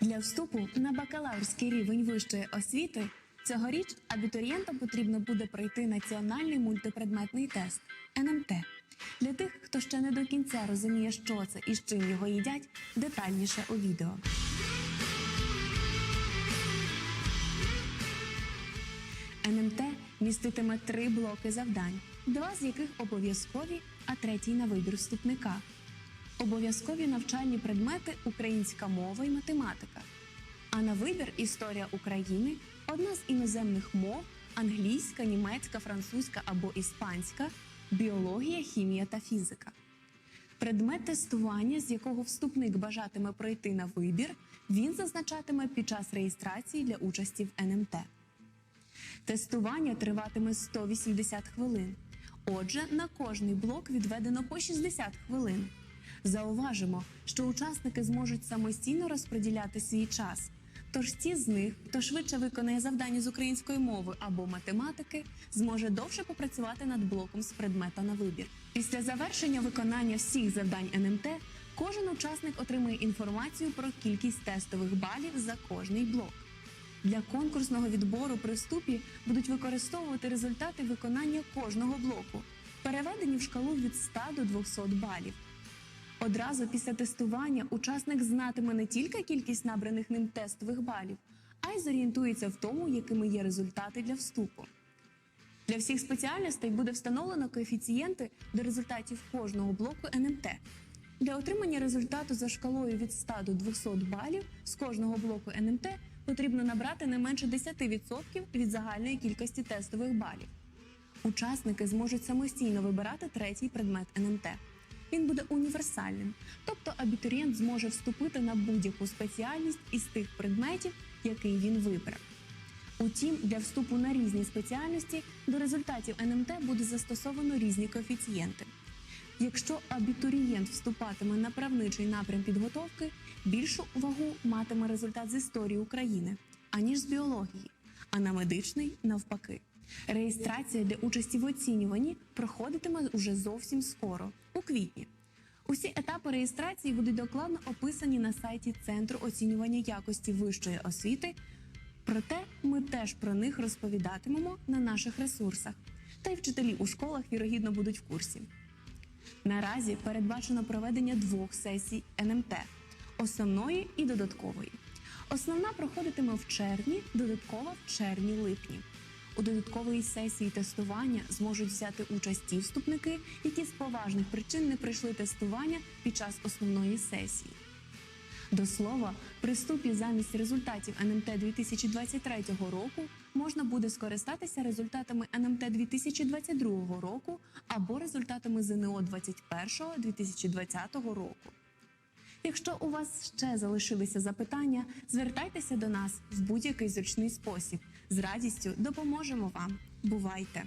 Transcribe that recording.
Для вступу на бакалаврський рівень вищої освіти цьогоріч абітурієнтам потрібно буде пройти національний мультипредметний тест НМТ. Для тих, хто ще не до кінця розуміє, що це і з чим його їдять, детальніше у відео. НМТ міститиме три блоки завдань, два з яких обов'язкові, а третій на вибір вступника. Обов'язкові навчальні предмети українська мова і математика. А на вибір історія України, одна з іноземних мов англійська, німецька, французька або іспанська, біологія, хімія та фізика. Предмет тестування, з якого вступник бажатиме пройти на вибір, він зазначатиме під час реєстрації для участі в НМТ. Тестування триватиме 180 хвилин. Отже, на кожний блок відведено по 60 хвилин. Зауважимо, що учасники зможуть самостійно розподіляти свій час. Тож ті з них, хто швидше виконає завдання з української мови або математики, зможе довше попрацювати над блоком з предмета на вибір. Після завершення виконання всіх завдань НМТ кожен учасник отримує інформацію про кількість тестових балів за кожний блок. Для конкурсного відбору при вступі будуть використовувати результати виконання кожного блоку, переведені в шкалу від 100 до 200 балів. Одразу після тестування учасник знатиме не тільки кількість набраних ним тестових балів, а й зорієнтується в тому, якими є результати для вступу. Для всіх спеціальностей буде встановлено коефіцієнти до результатів кожного блоку НМТ. Для отримання результату за шкалою від 100 до 200 балів з кожного блоку НМТ потрібно набрати не менше 10% від загальної кількості тестових балів. Учасники зможуть самостійно вибирати третій предмет НМТ. Він буде універсальним, тобто абітурієнт зможе вступити на будь-яку спеціальність із тих предметів, який він вибрав. Утім, для вступу на різні спеціальності до результатів НМТ буде застосовано різні коефіцієнти. Якщо абітурієнт вступатиме на правничий напрям підготовки, більшу увагу матиме результат з історії України, аніж з біології, а на медичний навпаки. Реєстрація для участі в оцінюванні проходитиме уже зовсім скоро, у квітні. Усі етапи реєстрації будуть докладно описані на сайті Центру оцінювання якості вищої освіти. Проте ми теж про них розповідатимемо на наших ресурсах. Та й вчителі у школах вірогідно будуть в курсі. Наразі передбачено проведення двох сесій НМТ основної і додаткової. Основна проходитиме в червні, додаткова в червні-липні. У додаткової сесії тестування зможуть взяти участь ті вступники, які з поважних причин не пройшли тестування під час основної сесії. До слова, при вступі замість результатів НМТ 2023 року можна буде скористатися результатами НМТ 2022 року або результатами ЗНО 2021-2020 року. Якщо у вас ще залишилися запитання, звертайтеся до нас в будь-який зручний спосіб. З радістю допоможемо вам. Бувайте!